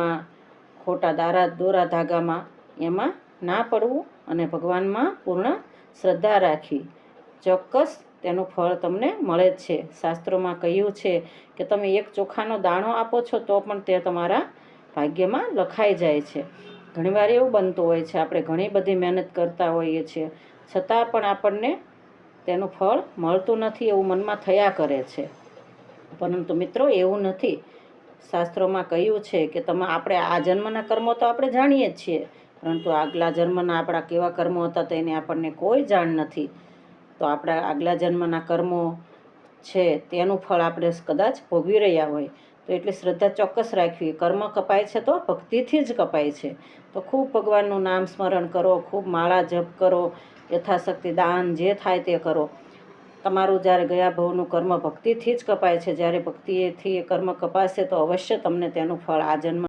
કપટમાં ખોટા દારા, દોરા ધાગામાં એમાં ના પડવું અને ભગવાનમાં પૂર્ણ શ્રદ્ધા રાખવી ચોક્કસ તેનું ફળ તમને મળે જ છે. શાસ્ત્રોમાં કહ્યું છે કે તમે એક ચોખાનો દાણો આપો છો તો પણ તે તમારા ભાગ્યમાં લખાઈ જાય છે. ઘણીવાર એવું બનતું હોય છે. આપણે ઘણી બધી મહેનત કરતા હોઈએ છીએ. છતાં પણ આપણને તેનું ફળ મળતું નથી એવું મનમાં થયા કરે છે. પરંતુ મિત્રો, એવું નથી. શાસ્ત્રોમાં કહ્યું છે કે તમે આપણે આ જન્મના કર્મો તો આપણે જાણીએ જ છીએ, પરંતુ આગલા જન્મના આપણા કેવા કર્મો હતા તેની આપણને કોઈ જાણ નથી. તો આપણા આગલા જન્મના કર્મો છે તેનું ફળ આપણે કદાચ ભોગવી રહ્યા હોય. તો એટલી શ્રદ્ધા ચોક્કસ રાખવી. કર્મ કપાય છે તો ભક્તિથી જ કપાય છે. તો ખૂબ ભગવાનનું નામ સ્મરણ કરો, ખૂબ માળા જપ કરો, યથાશક્તિ દાન જે થાય તે કરો. તમારું જ્યારે ગયા ભવનું કર્મ ભક્તિથી જ કપાય છે, જ્યારે ભક્તિએથી એ કર્મ કપાશે તો અવશ્ય તમને તેનું ફળ આ જન્મ